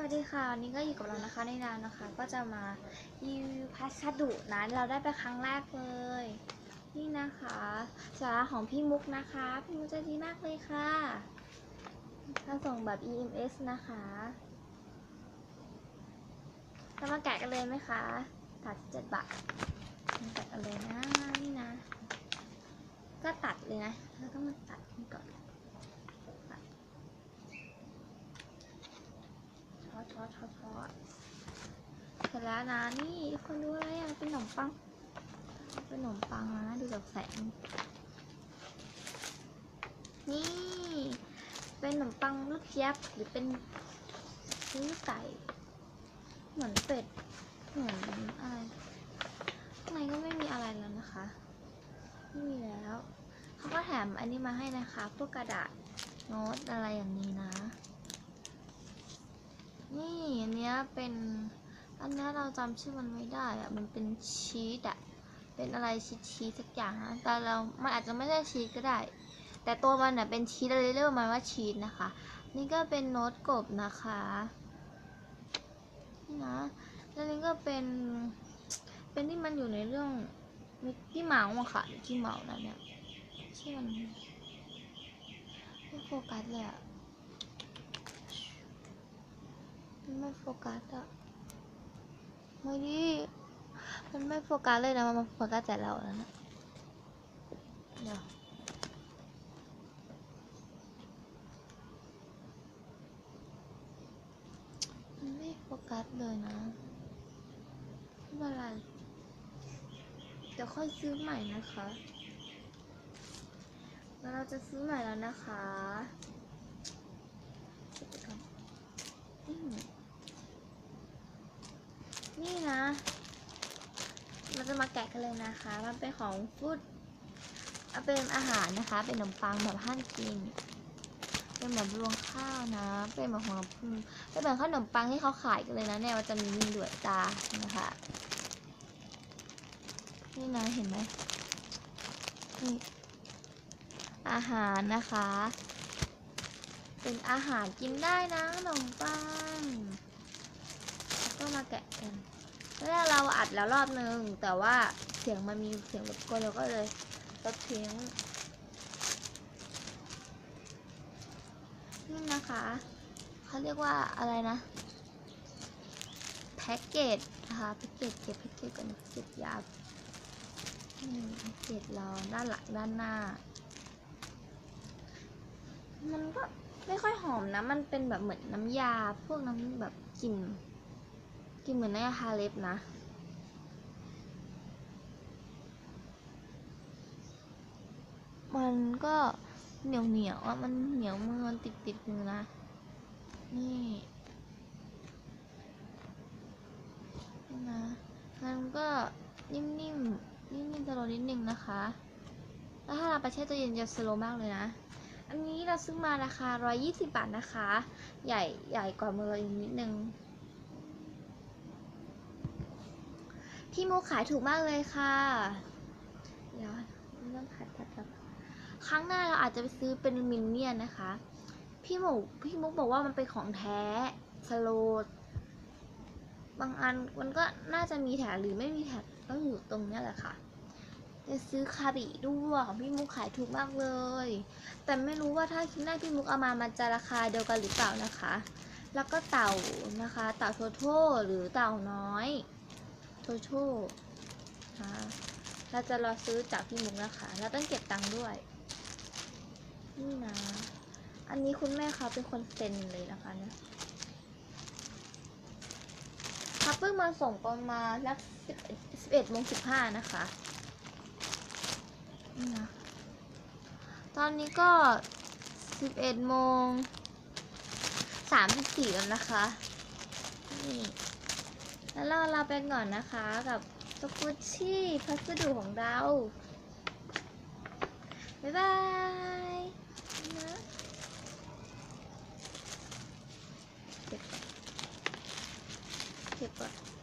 วัสดีค่ะวันนี้ก็อยู่กับเรานะคะในนามนะคะ ก็จะมารีวิวพัสดุนะเราได้ไปครั้งแรกเลย นี่นะคะสาระของพี่มุกนะคะ พี่มุกใจดีมากเลยค่ะถ้าส่งแบบ EMS นะคะเรามาแกะกันเลยไหมคะตัดเจ็ดบาทมาแกะกันเลยนะนี่นะ ก็ตัดเลยนะแล้วก็มาตัดนี่ก่อน ช็ อตช็อตช็อเสร็จแล้วนะนี่คนดูอะไรอะเป็นขนมปัง เป็นขนมปังนะดูจากแสง นี่ เป็นขนมปังลูกเจี๊ยบหรือเป็นชิ้นไก่ เหมือนเป็ด เหมือนอะไรข้างในก็ไม่มีอะไรแล้วนะคะไม่มีแล้ว เขาก็แถมอันนี้มาให้นะคะ พวกกระดาษโน้ตอะไรอย่างนี้นะ นี่อันเนี้ยเป็น อันเนี้ยเราจำชื่อมันไม่ได้อะมันเป็นชีสอะเป็นอะไรชีสชีสสักอย่างนะแต่เรา มันอาจจะไม่ใช่ชีสก็ได้ แต่ตัวมันอะเป็นชีสเราเลยเรียกมันว่าชีสนะคะ นี่ก็เป็นโน้ตกบนะคะนี่นะ แล้วนี่ก็เป็น เป็นที่มันอยู่ในเรื่องมิกกี้เมาส์อะค่ะมิกกี้เมาส์นะเนี่ยชื่อมันไม่โฟกัสเลยอะ มันไม่โฟกัสอะไม่ดีมันไม่โฟกัสเลยนะ มันโฟกัสแต่เราแล้วนะเดี๋ยวมันไม่โฟกัสเลยนะไม่เป็นไรเดี๋ยวค่อยซื้อใหม่นะคะแล้วเราจะซื้อใหม่แล้วนะคะเก็บไปก่อน อืมนี่นะ เราจะมาแกันเลยนะคะ มันเป็นของฟูดเป็นอาหารนะคะ เป็นขนมปังแบบห้ามกิน เป็นแบบรวงข้าวนะ เป็นแบบของอืมเป็นแบบขนมปังที่เขาขายกันเลยนะเนี่ยมันจะมีมีหลวดตานะคะ นี่นะเห็นไหมนี่อาหารนะคะ เป็นอาหารกินได้นะขนมปังแล้วก็มาแกะกัน แล้วเราอัดแล้วรอบนึง แต่ว่าเสียงมันมีเสียงรบกวนเราก็เลยลบทิ้งนี่นะคะเขาเรียกว่าอะไรนะแพ็กเกจนะคะแพ็กเกจเก็บแพ็กเกจกันแพ็กเกจยาแพ็กเกจเราด้านหลังด้านหน้า มันก็ไม่ค่อยหอมนะ มันเป็นแบบเหมือนน้ำยาพวกน้ำแบบกลิ่น กินเหมือนน้ำยาทาเล็บนะ มันก็เหนียวเหนียวอะ มันเหนียวมือมันติดติดมือนะนี่นี่นะมันก็นิ่มๆ นิ่มๆสโลว์นิดนึงนะคะ แล้วถ้าเราไปแช่ตู้เย็นจะสโลมากเลยนะ อันนี้เราซื้อมาราคา 120 บาทนะคะ ใหญ่ใหญ่กว่ามือเราอีกนิดนึง พี่มูขายถูกมากเลยค่ะเดี๋ยวเรื่องผัดผัดผัดครั้งหน้าเราอาจจะไปซื้อเป็นมินเนี่ยนนะคะ พี่หมูพี่มุกบอกว่ามันเป็นของแท้สโลดบางอันมันก็น่าจะมีแถมหรือไม่มีแถมต้องอยู่ตรงนี้แหละค่ะ จะซื้อคาบิด้วยของพี่มุกขายถูกมากเลย แต่ไม่รู้ว่าถ้าคลิปหน้าพี่มุกเอามามันจะราคาเดียวกันหรือเปล่านะคะ แล้วก็เต่านะคะ เต่าโทโทหรือเต่าน้อย โทโทค่ะเราจะรอซื้อจากพี่มุกนะคะเราต้องเก็บตังค์ด้วย นี่นะ อันนี้คุณแม่เขาเป็นคนเซ็นเลยนะคะเนี่ยเขาเพิ่งมาส่งประมาณสักสิบเอ็ดโมงสิบห้านะคะนี่นะ ตอนนี้ก็สิบเอ็ดโมงสามสิบสี่แล้วนะคะ นี่ แล้วเราลาไปก่อนนะคะกับสกุชชี่พัสดุของเรา บ๊ายบายนะเก็บก่อนเก็บก่อน